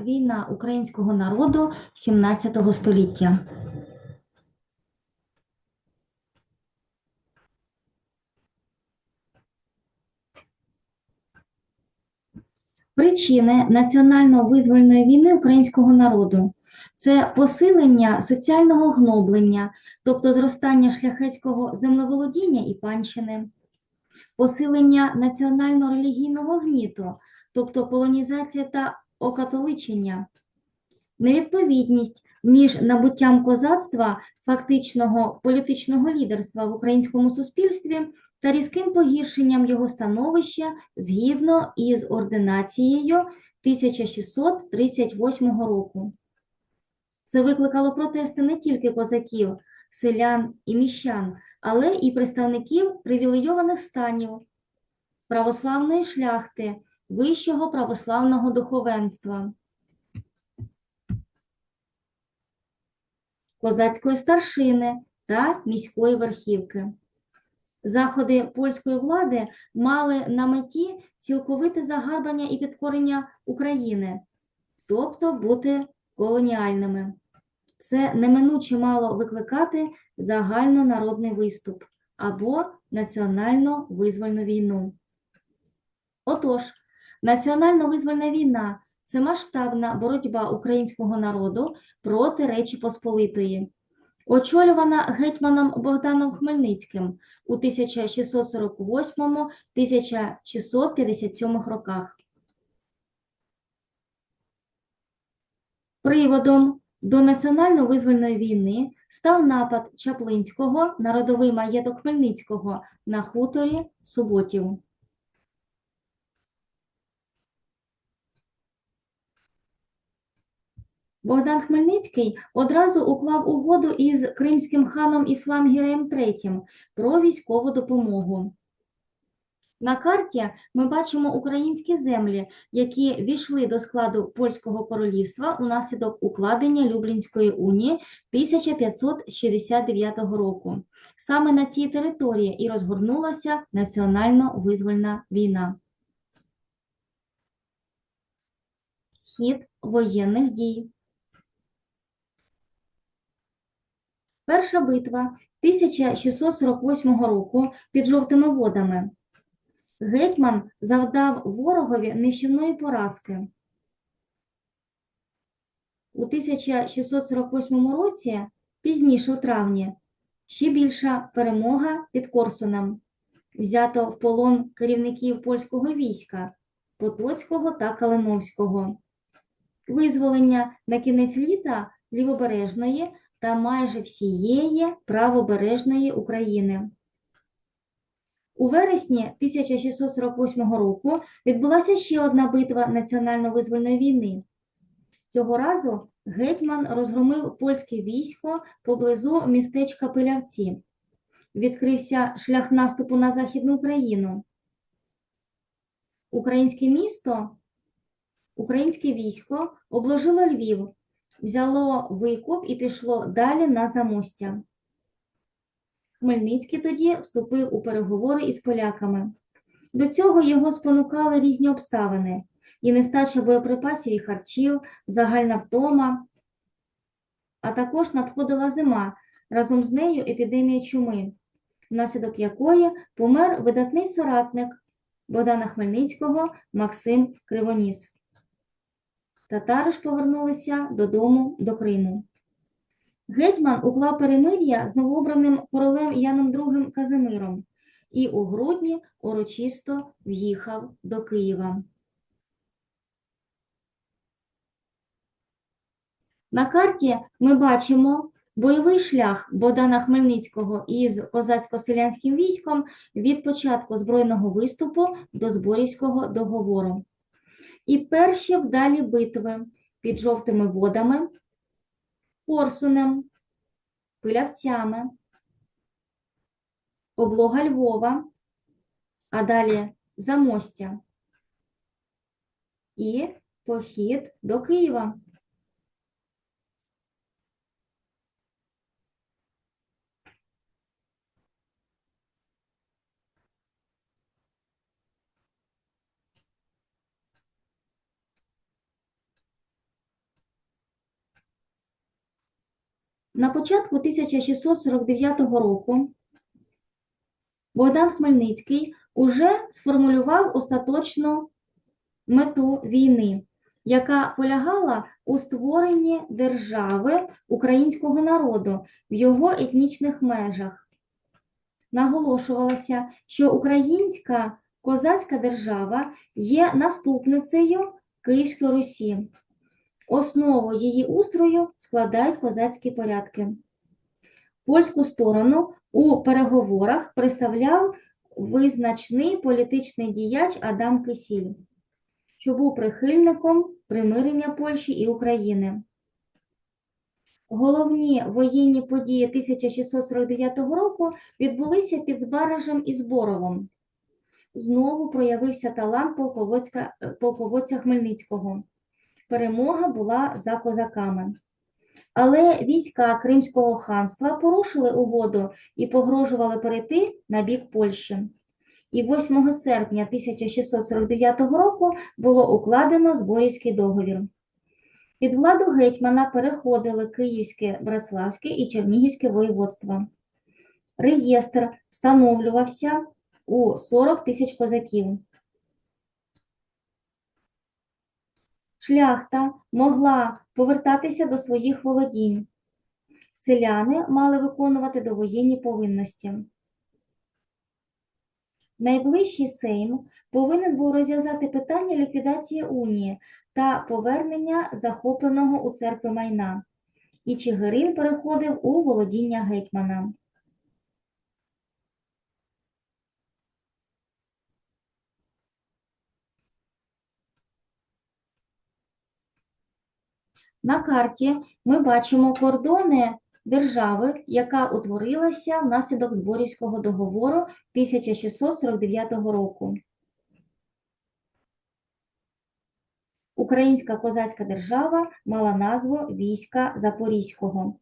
війна українського народу 17 століття. Причини національно-визвольної війни українського народу це посилення соціального гноблення, тобто зростання шляхетського землеволодіння і панщини, посилення національно-релігійного гніту, тобто полонізація та окатоличення, невідповідність між набуттям козацтва фактичного політичного лідерства в українському суспільстві та різким погіршенням його становища згідно із ординацією 1638 року. Це викликало протести не тільки козаків, селян і міщан, але і представників привілейованих станів, православної шляхти, вищого православного духовенства, козацької старшини та міської верхівки. Заходи польської влади мали на меті цілковите загарбання і підкорення України, тобто бути колоніальними. Це неминуче мало викликати загальнонародний виступ або національно-визвольну війну. Отож, національно-визвольна війна це масштабна боротьба українського народу проти Речі Посполитої, очолювана гетьманом Богданом Хмельницьким у 1648-1657 роках. Приводом до національно-визвольної війни став напад Чаплинського на родовий маєток Хмельницького на хуторі Суботів. Богдан Хмельницький одразу уклав угоду із кримським ханом Іслам Гіреєм III про військову допомогу. На карті ми бачимо українські землі, які війшли до складу Польського королівства унаслідок укладення Люблінської унії 1569 року. Саме на цій території і розгорнулася національно-визвольна війна. Хід воєнних дій. Перша битва 1648 року під Жовтими водами. Гетьман завдав ворогові нищівної поразки. У 1648 році, пізніше у травні, ще більша перемога під Корсуном. Взято в полон керівників польського війська Потоцького та Калиновського. Визволення на кінець літа лівобережної та майже всієї правобережної України. У вересні 1648 року відбулася ще одна битва національно-визвольної війни. Цього разу гетьман розгромив польське військо поблизу містечка Пилявці. Відкрився шлях наступу на Західну Україну. Українське місто, українське військо обложило Львів, взяло викуп і пішло далі на замостя. Хмельницький тоді вступив у переговори із поляками. До цього його спонукали різні обставини і нестача боєприпасів і харчів, загальна втома, а також надходила зима, разом з нею епідемія чуми, внаслідок якої помер видатний соратник Богдана Хмельницького Максим Кривоніс. Татари ж повернулися додому до Криму. Гетьман уклав перемир'я з новообраним королем Яном II Казимиром і у грудні урочисто в'їхав до Києва. На карті ми бачимо бойовий шлях Богдана Хмельницького із козацько-селянським військом від початку збройного виступу до Зборівського договору. І перші вдалі битви під жовтими водами, Корсунем, Пилявцями, облога Львова, а далі Замостя і похід до Києва. На початку 1649 року Богдан Хмельницький уже сформулював остаточну мету війни, яка полягала у створенні держави українського народу в його етнічних межах. Наголошувалося, що українська козацька держава є наступницею Київської Русі. Основу її устрою складають козацькі порядки. Польську сторону у переговорах представляв визначний політичний діяч Адам Кисіль, що був прихильником примирення Польщі і України. Головні воєнні події 1649 року відбулися під Збаражем і Зборовом. Знову проявився талант полководця, полководця Хмельницького. Перемога була за козаками. Але війська Кримського ханства порушили угоду і погрожували перейти на бік Польщі. І 8 серпня 1649 року було укладено Зборівський договір. Під владу гетьмана переходили Київське, Братславське і Чернігівське воєводства. Реєстр встановлювався у 40 тисяч козаків. Шляхта могла повертатися до своїх володінь. Селяни мали виконувати довоєнні повинності. Найближчий Сейм повинен був розв'язати питання ліквідації унії та повернення захопленого у церкви майна, і Чигирин переходив у володіння гетьмана. На карті ми бачимо кордони держави, яка утворилася внаслідок Зборівського договору 1649 року. Українська козацька держава мала назву Війська Запорізького.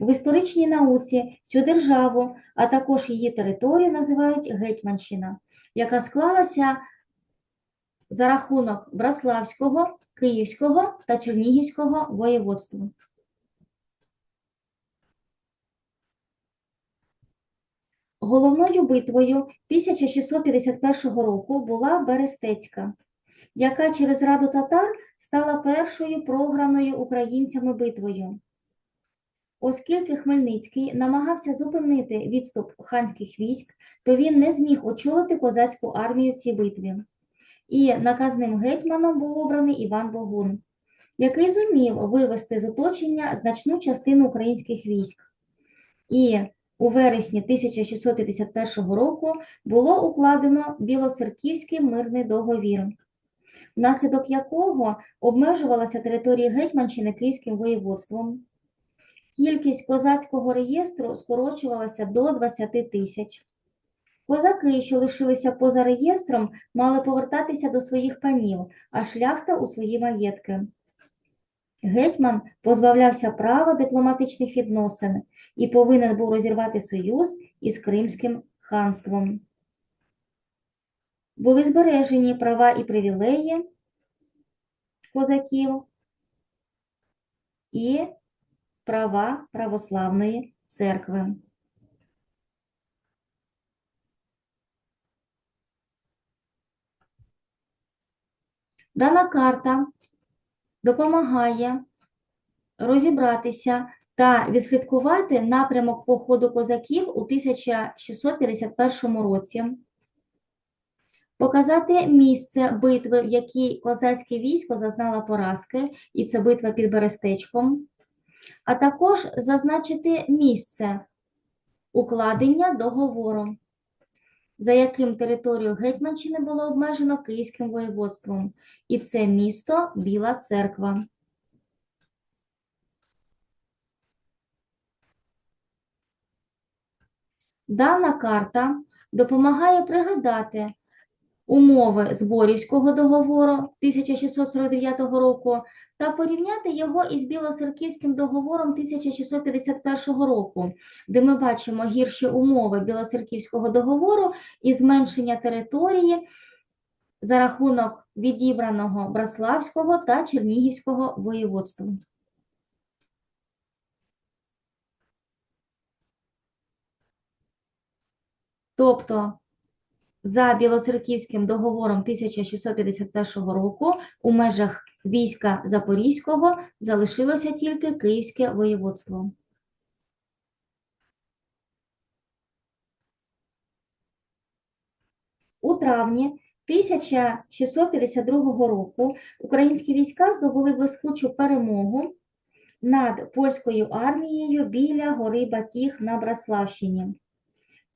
В історичній науці цю державу, а також її територію називають Гетьманщина, яка склалася за рахунок Браславського, Київського та Чернігівського воєводств. Головною битвою 1651 року була Берестецька, яка через раду татар стала першою програною українцями битвою. Оскільки Хмельницький намагався зупинити відступ ханських військ, то він не зміг очолити козацьку армію в цій битві. І наказним гетьманом був обраний Іван Богун, який зумів вивести з оточення значну частину українських військ. І у вересні 1651 року було укладено Білоцерківський мирний договір, внаслідок якого обмежувалася територія Гетьманщини Київським воєводством. Кількість козацького реєстру скорочувалася до 20 тисяч. Козаки, що лишилися поза реєстром, мали повертатися до своїх панів, а шляхта у свої маєтки. Гетьман позбавлявся права дипломатичних відносин і повинен був розірвати союз із Кримським ханством. Були збережені права і привілеї козаків і права православної церкви. Дана карта допомагає розібратися та відслідкувати напрямок походу козаків у 1651 році, показати місце битви, в якій козацьке військо зазнало поразки, і це битва під Берестечком, а також зазначити місце укладення договору за яким територію Гетьманщини було обмежено Київським воєводством, і це місто Біла Церква. Дана карта допомагає пригадати умови зборівського договору 1649 року та порівняти його із білоцерківським договором 1651 року, де ми бачимо гірші умови білосерківського договору і зменшення території за рахунок відібраного браславського та Чернігівського воєводства. Тобто за Білоцерківським договором 1651 року у межах війська Запорізького залишилося тільки Київське воєводство. У травні 1652 року українські війська здобули блискучу перемогу над польською армією біля гори Батіг на Браславщині.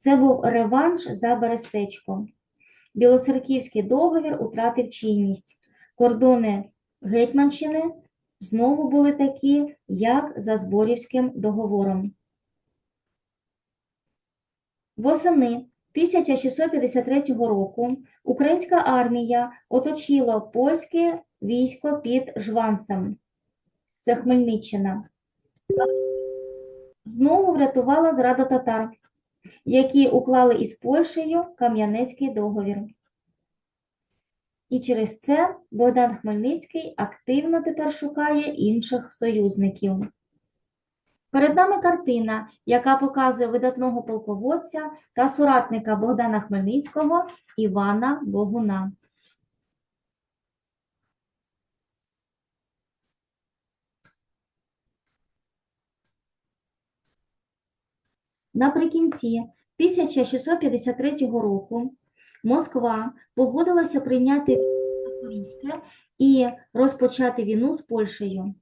Це був реванш за Берестечко. Білоцерківський договір утратив чинність. Кордони Гетьманщини знову були такі, як за Зборівським договором. Восени 1653 року українська армія оточила польське військо під Жванцем. Це Хмельниччина. Знову врятувала зрада татар, які уклали із Польщею Кам'янецький договір. І через це Богдан Хмельницький активно тепер шукає інших союзників. Перед нами картина, яка показує видатного полководця та соратника Богдана Хмельницького Івана Богуна. Наприкінці 1653 року Москва погодилася прийняти Запорізьке і розпочати війну з Польщею.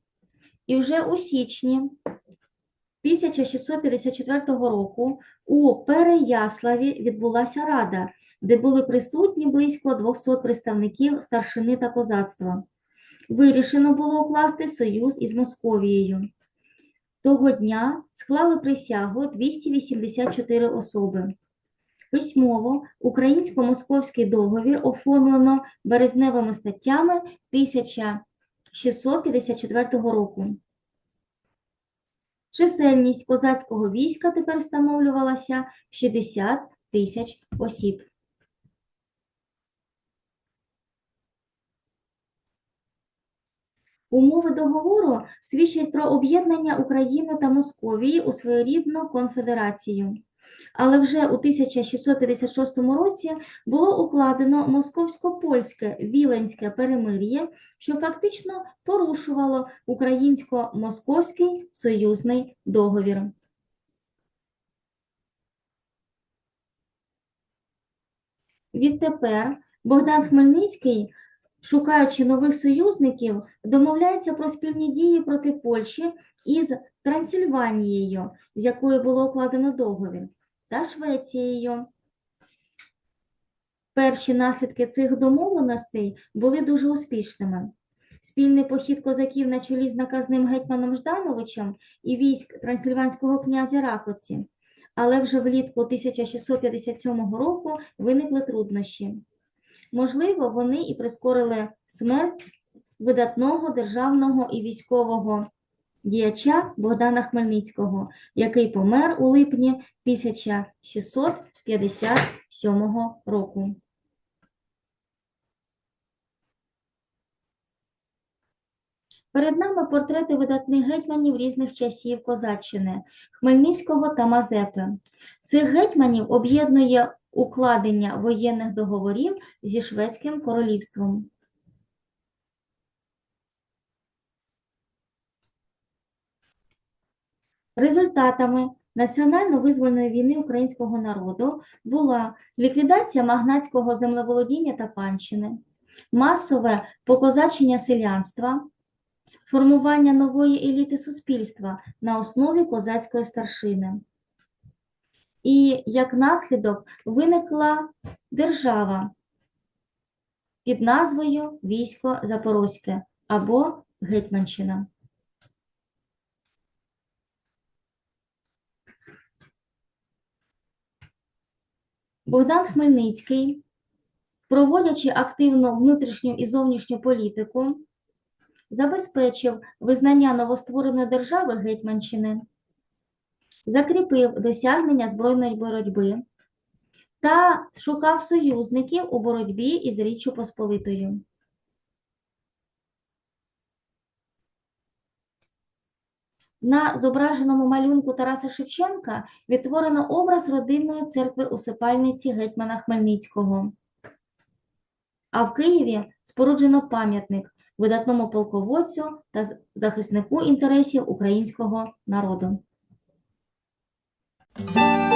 І вже у січні 1654 року у Переяславі відбулася рада, де були присутні близько 200 представників старшини та козацтва. Вирішено було укласти союз із Московією. Того дня склали присягу 284 особи. Письмово українсько-московський договір оформлено березневими статтями 1654 року. Чисельність козацького війська тепер встановлювалася в 60 тисяч осіб. Умови договору свідчать про об'єднання України та Московії у своєрідну конфедерацію. Але вже у 1656 році було укладено московсько-польське Віленське перемир'я, що фактично порушувало українсько-московський союзний договір. Відтепер Богдан Хмельницький, шукаючи нових союзників, домовляється про спільні дії проти Польщі із Трансильванією, з якою було укладено договір, та Швецією. Перші наслідки цих домовленостей були дуже успішними. Спільний похід козаків на чолі з наказним гетьманом Ждановичем і військ трансильванського князя Ракоці. Але вже влітку 1657 року виникли труднощі. Можливо, вони і прискорили смерть видатного державного і військового діяча Богдана Хмельницького, який помер у липні 1657 року. Перед нами портрети видатних гетьманів різних часів Козаччини Хмельницького та Мазепи. Цих гетьманів об'єднує укладення воєнних договорів зі Шведським королівством. Результатами національно-визвольної війни українського народу була ліквідація магнатського землеволодіння та панщини, масове покозачення селянства, формування нової еліти суспільства на основі козацької старшини. І як наслідок виникла держава під назвою Військо Запорозьке або Гетьманщина. Богдан Хмельницький, проводячи активно внутрішню і зовнішню політику, забезпечив визнання новоствореної держави Гетьманщини, закріпив досягнення збройної боротьби та шукав союзників у боротьбі із Річчю Посполитою. На зображеному малюнку Тараса Шевченка відтворено образ родинної церкви усипальниці гетьмана Хмельницького. А в Києві споруджено пам'ятник видатному полководцю та захиснику інтересів українського народу. Música